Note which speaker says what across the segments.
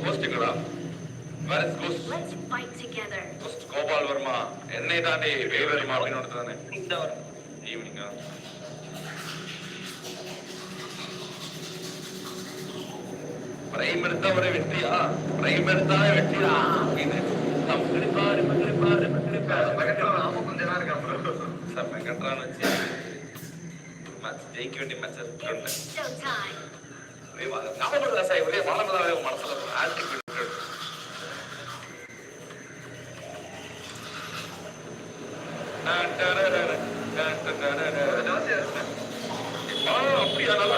Speaker 1: கோஸ்டிங்களா வேற ghost
Speaker 2: Let's fight together.
Speaker 1: Ghost Gopal Varma. என்னை தாண்டி வேல் வர்மா அப்படின்னு ஒருத்தர் தானே? ஈவினிங்கா பிரைம் எடுத்தா ஒரே வெற்றியா? பிரைம் எடுத்தா வெற்றியா? இது மகளிப்பாரு மகளிப்பாரு மகளிப்பாரு சார் மெகட்ரான் வச்சு மேட்ச் ஜெயிக்க வேண்டிய மேட்ச் சொன்னேன்
Speaker 2: Showtime.
Speaker 1: ஞாபகம் சார் ஒரே மனமதாவே மனசுல ஆல்டிக் விட்டு ஆ, அப்படியா நல்லா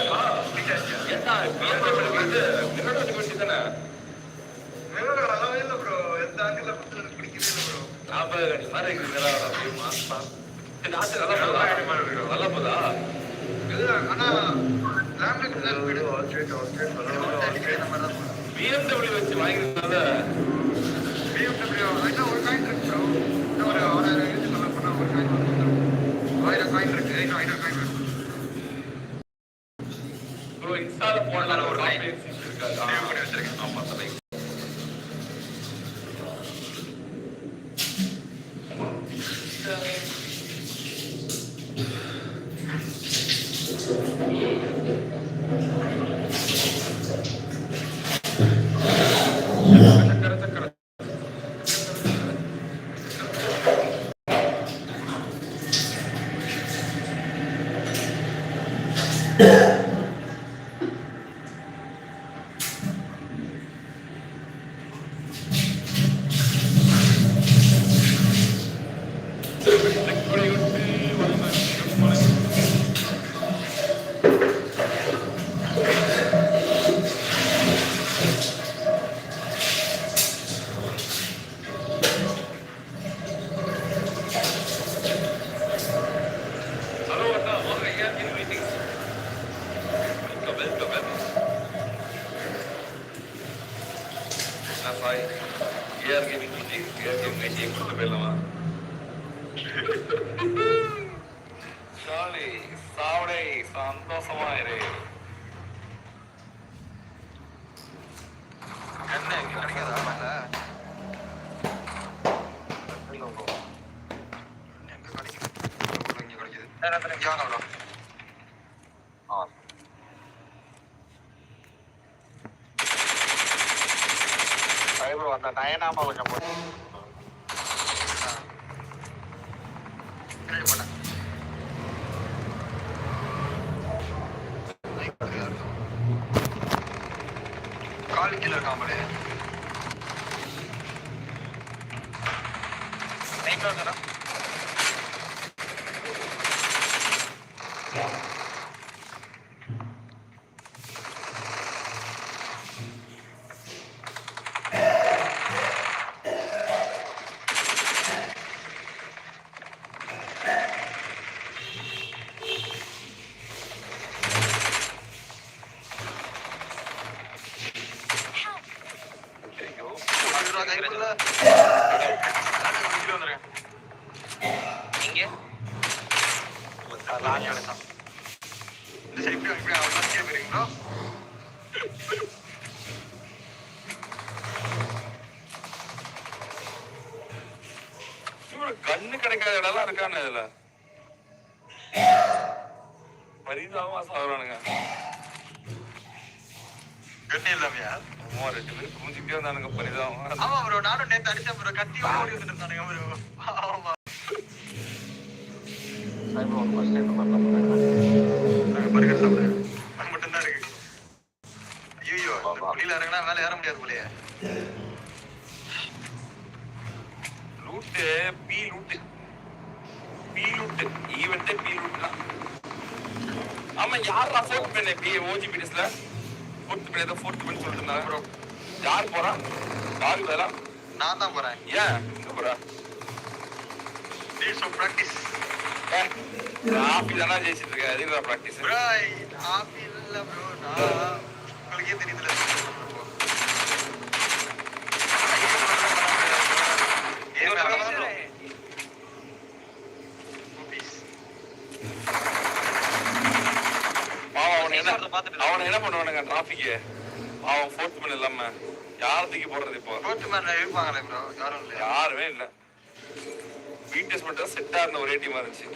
Speaker 1: இருக்கா? ஏன்டா, BMW இது மின்னோட்ட வண்டி வண்டி தானே? ஞாபக அடி மாதிரி இருக்குது இதெல்லாம் அப்படியே மாசா. இந்த ஆசை ஆயிரம் போதா? நல்லா போதா? BMW வச்சு இன்ஸ்டால போடலாம் ஒரு comprehensive இருக்காது. ஆ, நான் Sai AR gaming meeting AR gaming meeting கொடுத்து போயிடலாமா ஜாலி சாவடை சந்தோஷமா இரு அந்த நயனாமா கொஞ்சம் போட்டு
Speaker 3: கால் கீழே இருக்காமலே
Speaker 1: நைட் வாங்கண்ணா கண்ணு கிடைக்காத இடம்லாம் இருக்கானு இதுல. பரிதாபமா சாகுறானுங்க
Speaker 3: கண்ணு இல்லாமையா?
Speaker 1: ஆமா ரெண்டு பேரும் குமிஞ்சுக்கிட்டே இருந்தானுங்க
Speaker 3: ஆமா ப்ரோ நானும் நேத்து அடிச்சேன் ப்ரோ கத்தி ஓடி வந்துட்டு இருந்தானுங்க ப்ரோ ஆமா.
Speaker 1: சைபர் ஃபர்ஸ்ட் டைம் பண்ணலாம் பர்கர் சாப்பிடுறேன்
Speaker 3: மேல ஏற முடியாது போலயே.
Speaker 1: Loot P loot P loot ஈவென்ட்டே P loot தான் ஆமா யாரா ஃபோர்த் பண்ண பி ஓஜி பிடிஸ்ல ஃபோர்த் பண்ண ஏதோ ஃபோர்த் பண்ணி சொல்லிட்டு இருந்தாங்க ப்ரோ யார் போறா? யாரு வேலா
Speaker 3: நான் தான் போறேன்.
Speaker 1: ஏன்? எங்க போறா?
Speaker 3: நீட் சம் பிராக்டிஸ்
Speaker 1: ராபி தானே ஜெயிச்சிட்டு இருக்க எதுக்குடா ப்ராக்டிஸ்
Speaker 3: ப்ரோ ஆபி இல்ல ப்ரோ நான் உங்களுக்கே தெரியுதுல ஏன்
Speaker 1: பாவம் அவனை என்ன அவனை என்ன பண்ணுவானுங்க டிராபிக்கு அவன் ஃபோர்த் பண்ண இல்லாம யார் தூக்கி போடுறது இப்போ
Speaker 3: இருப்பாங்களே ப்ரோ யாரும் இல்லையா
Speaker 1: யாருமே இல்ல பிடிஎஸ் மட்டும் செட்டா இருந்த ஒரே டீமா இருந்துச்சு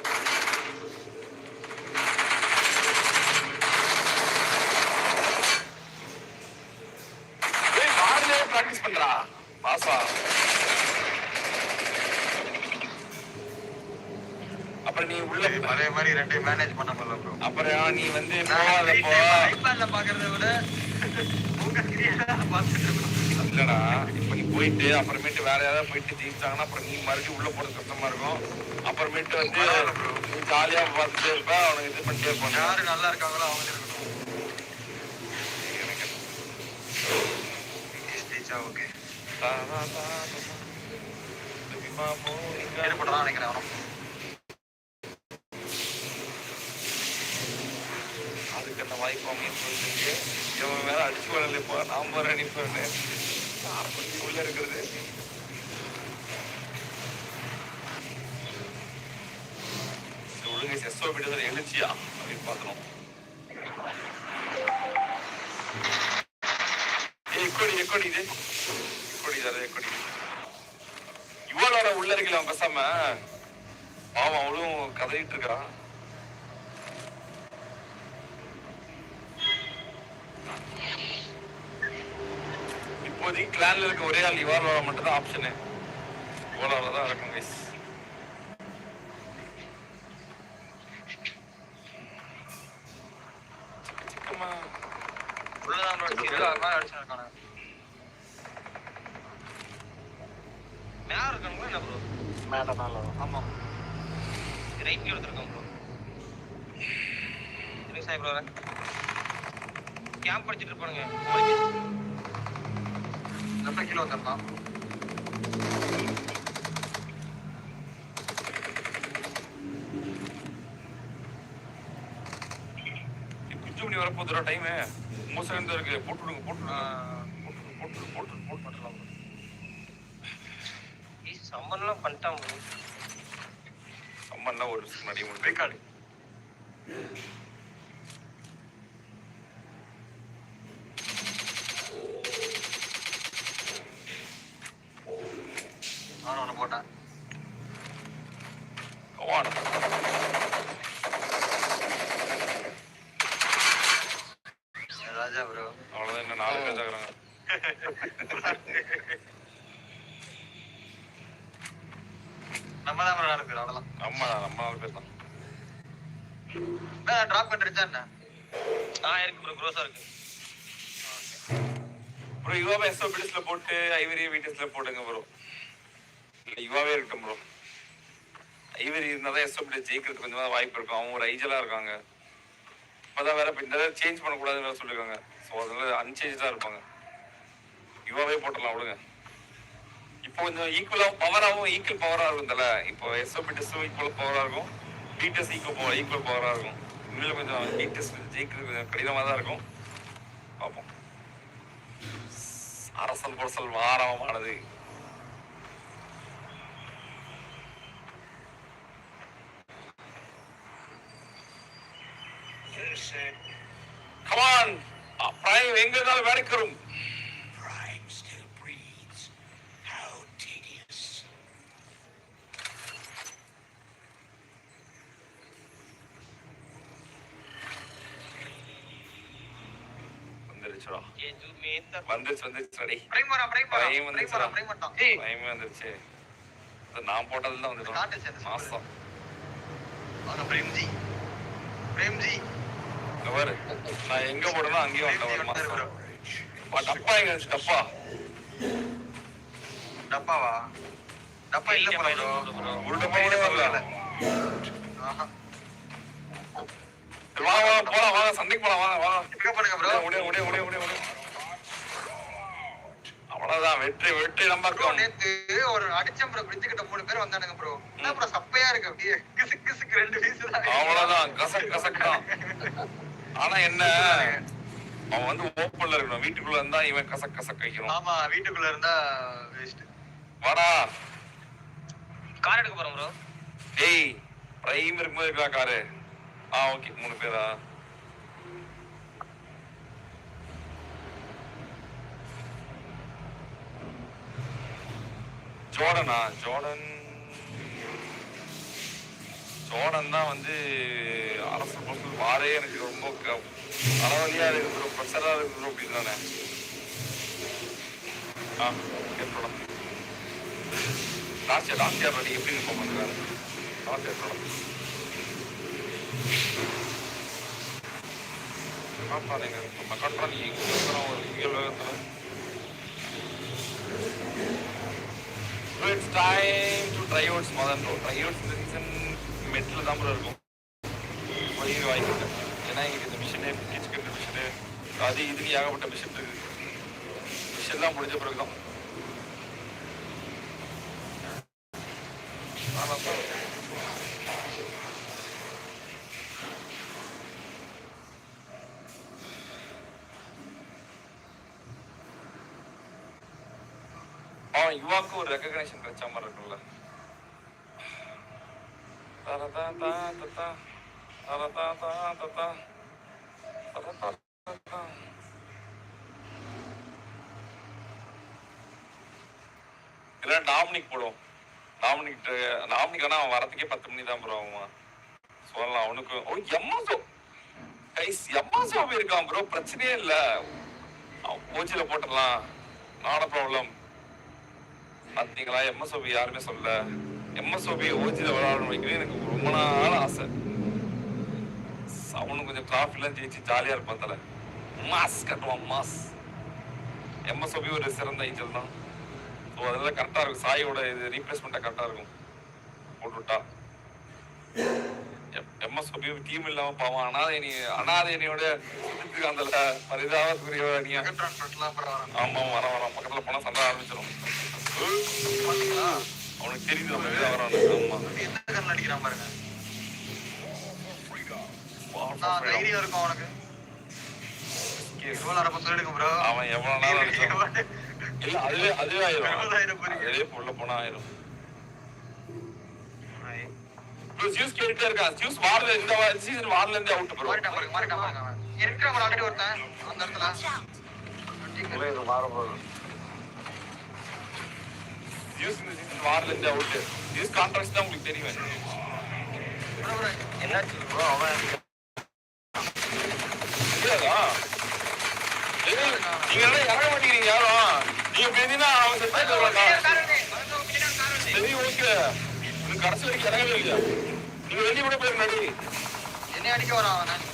Speaker 1: பிராக்டிஸ் பண்றா பாசா அப்புறம் நீ உள்ள
Speaker 3: அதே மாதிரி ரெண்டையும் மேனேஜ் பண்ண முடியல ப்ரோ
Speaker 1: அப்புறம் நீ வந்து போகாதப்போ
Speaker 3: ஐபேட்ல பாக்குறத விட உங்க
Speaker 1: இல்லடா இப்ப நீ போயிட்டு அப்புறமேட்டு வேற யாராவது போயிட்டு ஜெயிச்சாங்கன்னா அப்புறம் நீ மறுபடியும் உள்ள போறது கஷ்டமா இருக்கும். அப்புறமேட்டு வந்து நீ ஜாலியா பார்த்துட்டே இருப்ப அவனுக்கு இது பண்ணிட்டே இருப்பாங்க.
Speaker 3: யாரு நல்லா இருக்காங்களோ அவங்க இருக்கணும் ஓகே ஏற்படுறான் நினைக்கிறேன் அவனும்
Speaker 1: அதுக்கு என்ன வாய்ப்பு அமையும் சொல்லிட்டு இவன் மேல அடிச்சு வரல இப்போ நான் போறேன் அனுப்பிடுறேன் உள்ள இருக்கிறது. சரி, ஒழுங்கா செஸ்ஸோ எழுச்சியா அப்படின்னு பார்க்கணும். ஏய் எக்கோடி எக்கோடி இது. எக்கோடி தர எக்கோடி இவளோட உள்ள இருக்கல அவன் பேசாம. பாவம் அவளும் கதறிட்டு இருக்கான் இப்போதைக்கு கிளான்ல இருக்க ஒரே ஆள் இவாலோட மட்டும் தான் ஆப்ஷனு இவாலோட தான் இருக்கும் கைஸ்
Speaker 4: மேல இருக்காங்களா என்ன ப்ரோ
Speaker 3: மேல மேல
Speaker 4: ஆமா. ரைட்ல எடுத்துருக்கோம் ப்ரோ சாய் ப்ரோ கேம்ப் படிச்சிட்டு இருப்பானுங்க.
Speaker 3: கீழ வந்துடலாம்.
Speaker 1: குஞ்சு மணி வரப்போதுரா டைமு மூணு செகண்ட் இருக்கு. போட்டு விடுங்க போட்டு போட்டு போட்டு போட்டு போட்டுடலாம்
Speaker 4: சம்மன்லாம் பண்ணிட்டான் ப்ரோ
Speaker 1: அம்மன்லாம் ஒரு முன்னாடி உங்களுக்கு
Speaker 3: ரெக்கார்டு அவன் ஒன்று போட்டான்
Speaker 1: கவான
Speaker 3: ராஜா ப்ரோ
Speaker 1: அவ்வளோதான் என்ன நாலு பேர் ஆகுறாங்க
Speaker 3: நம்ம தான் ப்ரோ நாலு பேர் அவ்வளோதான்
Speaker 1: நம்ம நம்ம நாலு பேர் தான்
Speaker 3: ட்ராப் பண்ணிருச்சா என்ன
Speaker 4: ஆ இருக்கு ப்ரோ க்ரோஸா இருக்கு.
Speaker 1: ப்ரோ யுவாவை எஸ்ஓ பிடிஸ்ல போட்டு ஐவரி வீட்டஸ்ல போடுங்க ப்ரோ இல்லை யுவாவே இருக்கட்டும் ப்ரோ ஐவரி இருந்தால் தான் எஸ்ஓ பிடிஸ் ஜெயிக்கிறதுக்கு கொஞ்சமாக வாய்ப்பு இருக்கும். அவங்க ஒரு ஐஜலாக இருக்காங்க. இப்போதான் வேற இப்போ இந்த தடவை சேஞ்ச் பண்ணக்கூடாதுன்னு வேற சொல்லியிருக்காங்க ஸோ அதனால அன்சேஞ்சாக இருப்பாங்க. யுவாவே போட்டலாம் விடுங்க. இப்போ கொஞ்சம் ஈக்குவலாக பவராகவும் ஈக்குவல் பவராக இருக்கும் தல. இப்போ எஸ்ஓபி டெஸ்ட்டும் ஈக்குவல் பவராக இருக்கும். பிடிஎஸ் ஈக்குவல் ஈக்குவல் பவராக இருக்கும். இன்னும் கொஞ்சம் நீட் பிடிஎஸ் ஜெயிக்கிறது கொஞ்சம் கடினமாக தான் இருக்கும். பார்ப்போம் அரசல் புரசல் வாரமானது கமான் பிரைம் எங்க இருந்தாலும் வந்துச்சுடா.
Speaker 3: வரா பிரைம் வந்துட்டான். ஏய்
Speaker 1: பயமே வந்துருச்சு நான் போட்டதுல தான் வந்துடும் மாசம்
Speaker 3: வாங்க பிரேம் ஜி பிரேம் ஜி
Speaker 1: இங்க பாரு. நான் எங்க போடணும் அங்கேயும் வந்துட்டேன் மாசம். டப்பா எங்க டப்பா?
Speaker 3: டப்பாவா? டப்பா இல்ல போல ப்ரோ.
Speaker 1: ஒரு டப்பா கூட வரல
Speaker 3: ஆஹா
Speaker 1: வா வா போலாம் வாங்க சண்டைக்கு போலாம் வாங்க வாங்க.
Speaker 3: பிக்கப் பண்ணுங்க ப்ரோ
Speaker 1: முடிய முடிய முடிய முடிய முடிய அவ்வளவுதான் வெற்றி வெற்றி நம்ம
Speaker 3: நேத்து ஒரு அடிச்சம் ப்ரோ பிரிட்ஜ் கிட்ட மூணு பேர் வந்தானுங்க ப்ரோ என்ன ப்ரோ சப்பையா இருக்கு அப்படியே. கிசு கிசுக்கு ரெண்டு பீஸ் தான்.
Speaker 1: அவ்வளவுதான் கசக் கசக் தான். ஆனா என்ன அவன் வந்து ஓப்பன்ல இருக்கணும். வீட்டுக்குள்ள இருந்தா இவன் கசக் கசக் வைக்கணும்
Speaker 3: ஆமா வீட்டுக்குள்ள இருந்தா வேஸ்ட்
Speaker 1: வாடா.
Speaker 4: கார் எடுக்க போறோம் ப்ரோ
Speaker 1: ஏய் பிரைம் இருக்கும்போது இருக்கா காரு ஆ ஓகே. மூணு பேரா? ஜோர்டனா? ஜோர்டன். ஜோர்டன் தான் வந்து அரசு பொருள் வாரே எனக்கு ரொம்ப க- தலைவலியா இருக்கிற ப்ரெஷரா அப்படின்னு தானே. ஆ கேட்கலாம் last year last year ready எப்படி இருப்போம்? பண்ணுறாரு லாஸ்ட் இயர் படம் பாப்பாருங்க நம்ம கட்டுறோம் நீ எங்கே இருக்கிறோம் ஒரு இங்கே உலகத்தில் it's time to tryouts Madan bro tryouts இந்த சீசன் மெட்டில் தான் ப்ரோ இருக்கும் போய் வாங்கிக்கிட்டேன் ஏன்னா எங்களுக்கு இந்த மிஷினு கிச்சன் மிஷினு அது இதுக்கு ஏகப்பட்ட மிஷின் இருக்குது மிஷின்லாம் முடிஞ்ச பிறகு தான் ஆமாம் அப்பாவுக்கு ஒரு ரெக்கக்னேஷன் கிடைச்ச மாதிரி இருக்குல்ல தரதா தா தத்தா தரதா தா தத்தா தரதா தத்தா இல்ல டாமினிக் போடுவோம். டாமினிக் டாமினிக் ஆனா அவன் வரத்துக்கே பத்து மணி தான் ப்ரோ ஆகுமா சொல்லலாம் அவனுக்கு ஓ எம்மாசோ. கைஸ் எம்மாசோ இருக்கான் ப்ரோ பிரச்சனையே இல்ல. அவன் போட்டுடலாம். நாட ப்ராப்ளம் பாத்தீங்களா? எம்எஸ்ஓபி யாருமே சொல்ல எம்எஸ்ஓபி ஓஜில விளையாடணும் வைக்கணும் எனக்கு ரொம்ப நாள் ஆசை. அவனும் கொஞ்சம் டிராஃபிக்லாம் ஜெயிச்சு ஜாலியா இருப்பான் தல. மாஸ் கட்டுவான் மாஸ். எம்எஸ்ஓபி ஒரு சிறந்த ஏஞ்சல் தான். ஸோ அதெல்லாம் கரெக்டாக இருக்கும். சாயோட இது ரீப்ளேஸ்மெண்ட்டாக கரெக்டாக இருக்கும். போட்டுவிட்டா எம்எஸ்ஓபி டீம் இல்லாம பாவம். அனாதைனி அனாதைனியோட அந்த பரிதாபத்துக்குரிய நீ.
Speaker 3: ட்ரான்ஸ்போர்ட்லாம் அப்புறம் வரேன்
Speaker 1: ஆமா வர வர. பக்கத்துல போனா சண்டை ஆரம்பிச்சிடும் அவனுக்கு தெரியுது நம்ம
Speaker 3: அடிக்கிறான் பாருங்க. தைரியம் இருக்கும் அவனுக்கு. இவ்வளவு நேரம் சொல்லிடுங்க ப்ரோ
Speaker 1: அவன் எவ்வளவு நேரம் அடிச்சாலும் இல்ல அதுவே அதுவே ஆயிரும். அதுவே உள்ள போனா ஆயிரும். ப்ரோ ஜூஸ் கேட்டுட்டே இருக்கான் ஜூஸ் வார்ல இந்த சீசன் வார்ல இருந்தே அவுட் ப்ரோ
Speaker 3: மாறிட்டான் பாருங்க மாறிட்டான் பாருங்க அவன். இருக்கிறவங்க ஆல்ரெடி ஒருத்தன் அந்த இடத்துல.
Speaker 1: ஜூஸ் இந்த சீசன் வார்ல இருந்தே அவுட் கான்ட்ராக்ட் தான் உங்களுக்கு தெரியும் என்னாச்சு ப்ரோ அவன் தெரியாதா நீங்க இறங்க மாட்டேங்கிறீங்க யாரும் நீங்க பேசினா அவன் செட் ஆயிட்டு சரி ஓகே உனக்கு கடைசி வரைக்கும் இறங்கவே இல்லையா நீங்க வெளியே கூட போயிரு நடி
Speaker 3: என்னை அடிக்க வரான்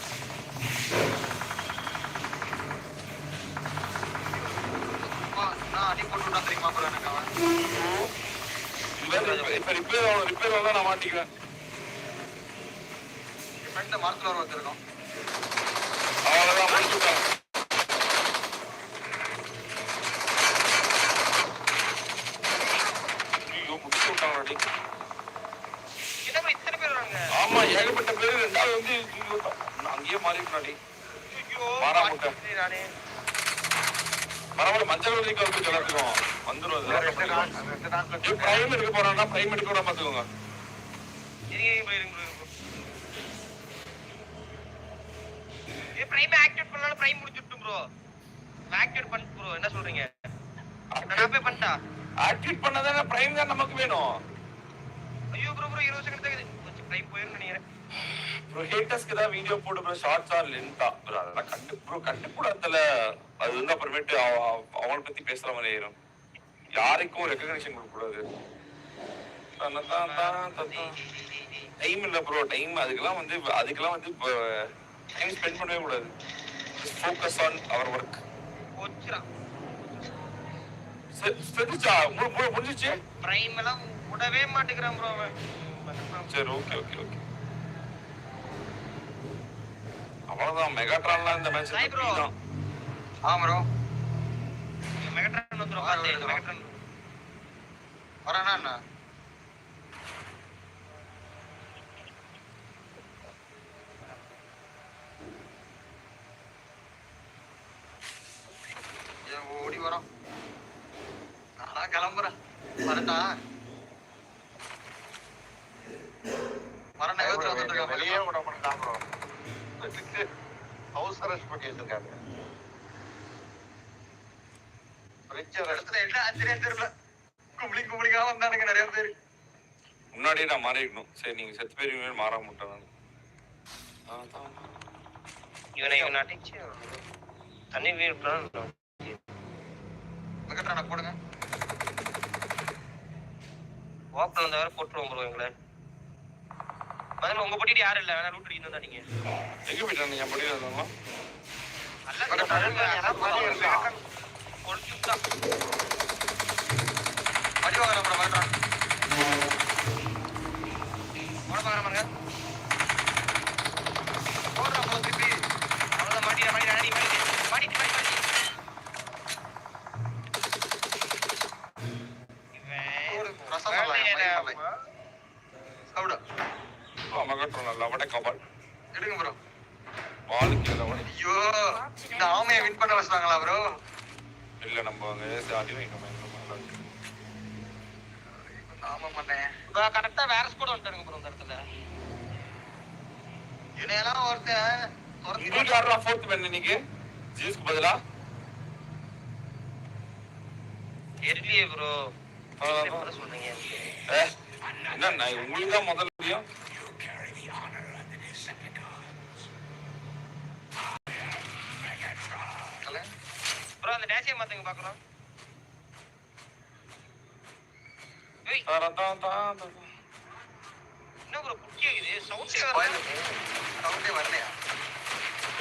Speaker 3: போட்டு விட்டான் தெரியுமா ப்ரோ எனக்கு அவன்?
Speaker 1: இப்ப- இப்ப ரிப்பேர் ரிப்பேர் ஆகலாம் நான் மாட்டிக்குவேன்.
Speaker 3: ஃப்ரெண்ட் மரத்துல வர வச்சிருக்கோம்.
Speaker 1: அவ்வளவுதான் முடிச்சு விட்டாங்க முடிச்சு விட்டாங்க ஆமா ஏகப்பட்ட பேர் ரெண்டாவது வந்து நான் அங்கேயே மாறி நடி
Speaker 4: ஐயோ
Speaker 1: வாடா முட்டை.
Speaker 4: மாட்டிக்கிட்டேன் நானே
Speaker 1: பரவாயில்ல மஞ்சள் வெள்ளி கவுக்கு எல்லாத்துக்கும் வந்துடும் பிரைம் எடுக்க போறான்னா பிரைம் எடுக்க போறா பாத்துக்கோங்க
Speaker 4: பிரைம் ஆக்டிவேட் பண்ணாலும் பிரைம் முடிச்சுட்டு ப்ரோ ஆக்டிவேட் பண்ணிட்டு ப்ரோ என்ன சொல்றீங்க? நான் போய் பண்ணிட்டா?
Speaker 1: ஆக்டிவேட் பண்ணதானே பிரைம் தான் நமக்கு வேணும்.
Speaker 4: ஐயோ ப்ரோ ப்ரோ இருபது செகண்ட் தான் கொஞ்சம் பிரைம் போயிரும் நினைக்கிறேன்.
Speaker 1: ப்ரோ ஹேட்டர்ஸ்க்கு தான் வீடியோ போட்டு ப்ரோ ஷார்ட்ஸா லென்த்தா ப்ரோ அதெல்லாம் கண்டு ப்ரோ கண்டுக்கூடாதுல அது வந்து அப்புறமேட்டு அவ- அவ- அவங்கள பத்தி பேசுற மாதிரி ஆயிரும். யாருக்கும் ரெக்கக்னிஷன் கொடுக்க கூடாது டைம் இல்ல ப்ரோ டைம் அதுக்கெல்லாம் வந்து அதுக்கெல்லாம் வந்து டைம் ஸ்பெண்ட் பண்ணவே கூடாது. ஃபோக்கஸ் ஆன் அவர் ஒர்க் செத்துச்சா முடிஞ்சிச்சு?
Speaker 4: பிரைம் எல்லாம் விடவே மாட்டேங்கிறான் ப்ரோ அவன்.
Speaker 1: சரி ஓகே ஓகே ஓகே அவ்வளவுதான். மெகாட்ரான்லாம் இந்த மேட்ச். தான்
Speaker 3: ஆ ப்ரோ
Speaker 4: மெகட்ரான் வந்துரும் பார்த்து மெகட்ரான்
Speaker 3: என்ன? ஏன் ஓடி வரோம் நான் கிளம்புறேன். வரட்டா? வரேன்
Speaker 5: வெளியே விட மாட்டான் ப்ரோ ஹவுஸ் அரெஸ்ட் பண்ணி வச்சிருக்காங்க ஃப்ரிட்ஜ் அரெஸ்ட்
Speaker 3: இடத்துல என்ன ஆச்சரியம் தெரியல கும்பலி கும்பலிக்கா வந்தானுங்க நிறைய பேர்.
Speaker 1: முன்னாடியே நான் மாறிக்கணும் சரி நீங்க செத்து போயிருவீங்கன்னு மாற மாட்டேன்.
Speaker 4: இவனை இவன் அடிச்சு தண்ணி
Speaker 3: வெங்கட்ரான போடுங்க.
Speaker 4: ஓப்பன் வந்த வேற போட்டுருவோம் ப்ரோ எங்களை. முதல்ல உங்க போட்டிட்டு யாரும் இல்ல. வேணா ரூட் அடிக்கணும் தான் நீங்க
Speaker 1: எங்க போயிட்டா நீங்க படியில் இருந்தவங்க
Speaker 4: நல்லா
Speaker 3: பட் ஐயோ இந்த ஆமையை வின் பண்ண வச்சிட்டாங்களா ப்ரோ
Speaker 1: இல்ல நம்ம அங்க ஏசி வைக்கணும்.
Speaker 3: ஆமா
Speaker 4: கரெக்டா வேற ஸ்கூட வந்துட்டாருங்க ப்ரோ இந்த இடத்துல.
Speaker 3: ஒருத்தன்
Speaker 1: உங்களுக்கு யாரா ஃபோர்த் மேன் இன்னைக்கு? ஜீஸ்க்கு பதிலா?
Speaker 4: தெரியலையே ப்ரோ
Speaker 1: ஏ, என்ன நான் உங்களுக்கு தான் முதல்ல.
Speaker 6: Megatron.
Speaker 4: ப்ரோ அந்த டேஷியை மாத்துங்க பாக்குறோம் ஏய்
Speaker 1: தரன் தான் தான் தான்.
Speaker 4: என்ன ப்ரோ இது சவுண்டே
Speaker 3: கோயில்
Speaker 4: வர
Speaker 3: சவுண்டே வரலையா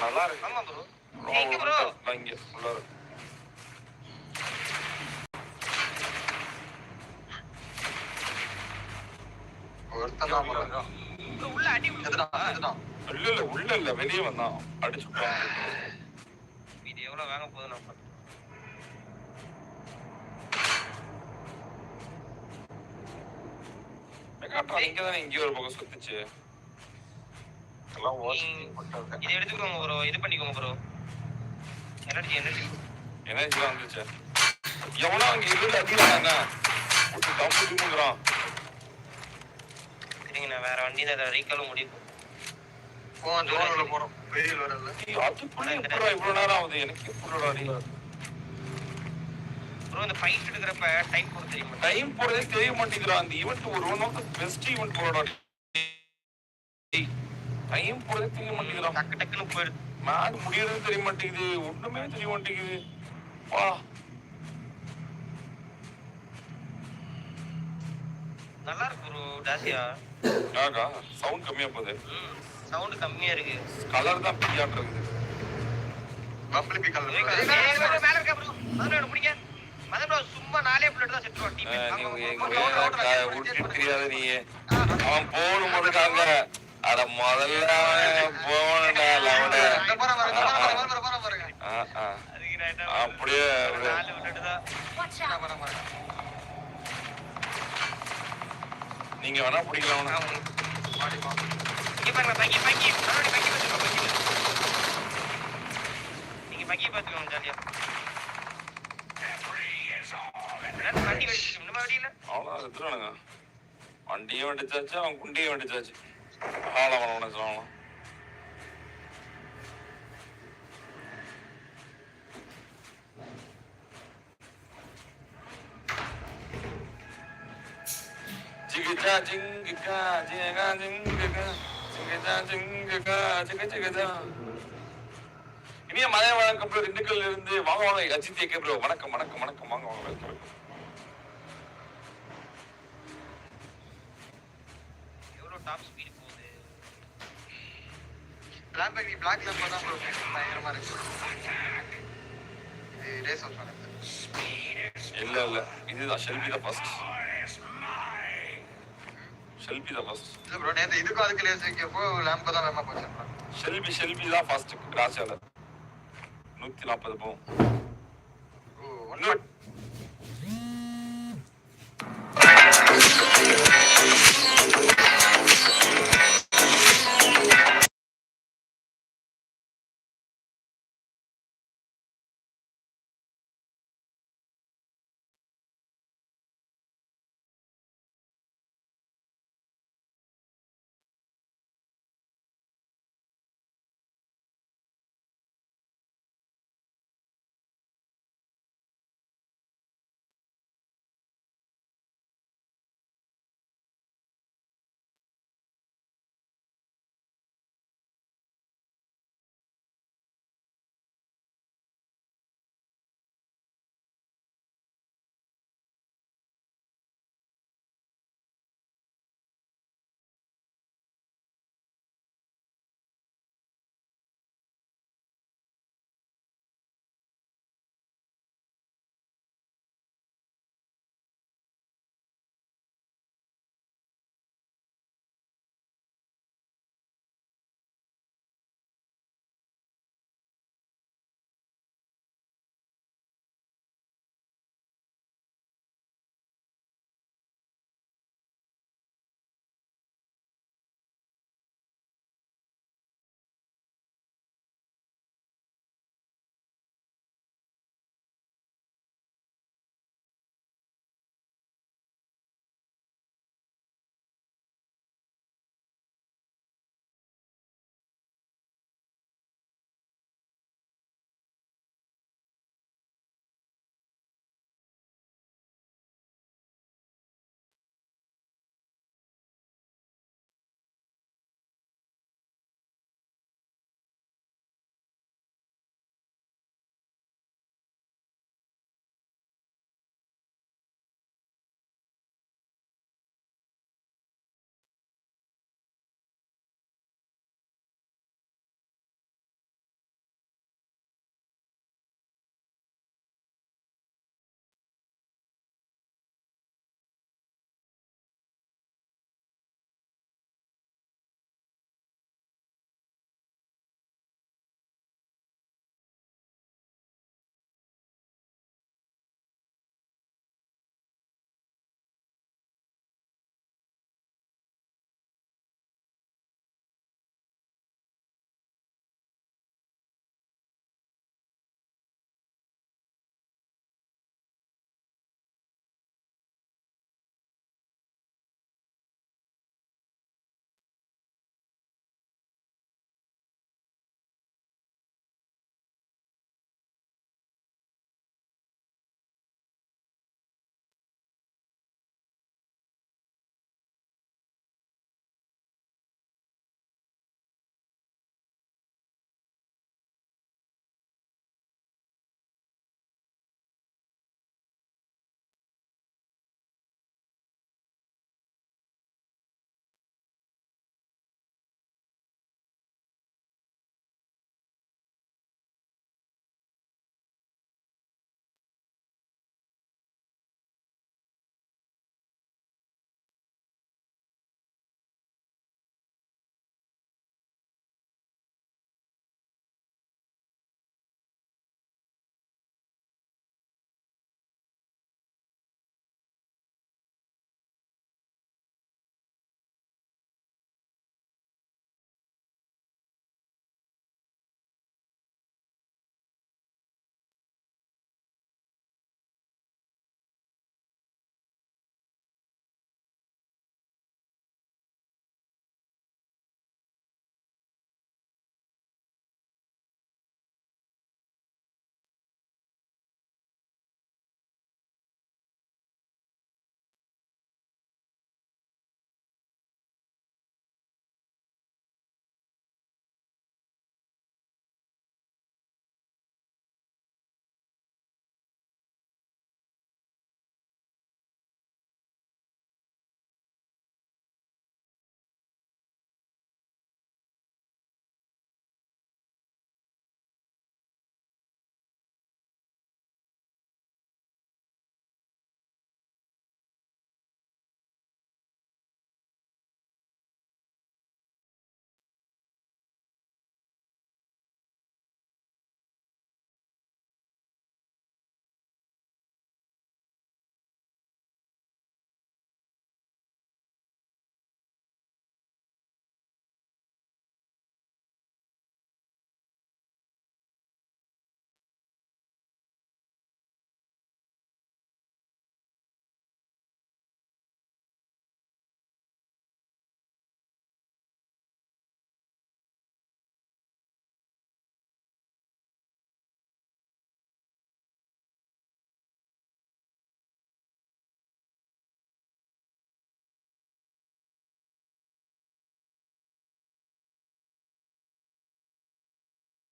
Speaker 1: நல்லா இருக்கு.
Speaker 4: ஆமா ப்ரோ
Speaker 1: bro,
Speaker 4: எங்க ப்ரோ
Speaker 1: நான் இங்க உள்ள இருக்கு.
Speaker 3: ஒருத்தன் தான்
Speaker 4: ப்ரோ உள்ள அடி விழுந்துடா
Speaker 3: எதுடா
Speaker 1: இல்ல இல்ல உள்ள இல்ல வெளியே வந்தான். அடிச்சு விட்டான்
Speaker 4: இது எவ்வளவு வேக போகுது நான் பாத்து
Speaker 1: மெகாட்ரான் இங்க தானே இங்கே ஒரு பக்கம் சுத்துச்சு. எல்லாம்
Speaker 4: இதை எடுத்துக்கோங்க ப்ரோ இது பண்ணிக்கோங்க ப்ரோ எனர்ஜி
Speaker 1: வந்துச்சு. எவனோ அங்க இருந்து அடிக்கிறாங்க போட்டு தம்பு திமுகிறான்
Speaker 4: சரிங்க நான் வேற வண்டியில ரீகாலும் முடியும்
Speaker 3: போறோம் வெயில் வரல.
Speaker 1: அதுக்குள்ள எப்படா இவ்வளவு நேரம் ஆகுது? எனக்கு
Speaker 4: ப்ரோ இந்த ஃபைட் எடுக்கிறப்ப டைம் போட தெரியுமா?
Speaker 1: டைம் போறதே தெரிய மாட்டேங்கிறா அந்த ஈவெண்ட் ஒரு one of the best event போறடா டைம் போறதே தெரிய மாட்டேங்கிறான்
Speaker 4: டக்கு டக்குன்னு போயிடுது.
Speaker 1: மேட்ச் முடியறது தெரிய மாட்டேங்குது. ஒண்ணுமே தெரிய மாட்டேங்குது. வா.
Speaker 4: நல்லா இருக்கு ப்ரோ டாசியா
Speaker 1: ஆகா சவுண்ட் கம்மியா போகுது.
Speaker 4: சவுண்ட் கம்மியா இருக்கு.
Speaker 1: கலர் தான் பிரியாட்டு இருக்குது
Speaker 3: கலர்
Speaker 4: bro, மேல இருக்க ப்ரோ மதுரை முடிங்க.
Speaker 1: அவன் போடும் போதுக்காங்க அட முதல்ல அவன் போனடா லவட
Speaker 3: இந்த போற பாருங்க இந்த போற பாருங்க போற பாருங்க
Speaker 4: அதுக்கு நான் என்ன
Speaker 1: அப்படியே நீங்க வேணா பிடிக்கலாம் அவனை.
Speaker 4: நீங்க பக்கி பாத்துக்கோங்க ஜாலியா என்னது வண்டி வெடிச்சு
Speaker 1: எடுத்துருவானுங்க வண்டியும் வெடிச்சாச்சு அவன் குண்டியும் வெடிச்சாச்சு ஆள அவனை சொல்லலாம் ஜிகிஜா ஜிங்கிகா ஜிகா ஜிங்கிகா ஜிகிஜா ஜிங்கிகா ஜிக ஜிகஜா இனிய மலை வழக்கம் ப்ரோ திண்டுக்கல்ல இருந்து வாங்க வாங்க அஜித் கேப்ரோ வணக்கம் வணக்கம் வணக்கம். வாங்க வாங்க welcome.
Speaker 4: எவ்வளவு டாப் ஸ்பீட் போகுது
Speaker 3: பிளாக் பேக் நீ பிளாக் லேம்ப் தான் ப்ரோ பயங்கரமா இருக்கு. ரேஸ் வாங்க
Speaker 1: இல்ல இல்ல. இதுதான் ஷெல்பி தான் ஃபர்ஸ்ட் ஷெல்பி தான் ஃபர்ஸ்ட்
Speaker 3: இல்ல ப்ரோ நேத்து இதுக்கும் அதுக்கு லேஸ் வைக்கப்போ லேம்போ தான் வேமா போச்சு.
Speaker 1: ஷெல்பி ஷெல்பி தான் ஃபர்ஸ்ட் நூத்தி நாற்பது போகும்
Speaker 3: ஓ ஒன்
Speaker 1: இன்னும்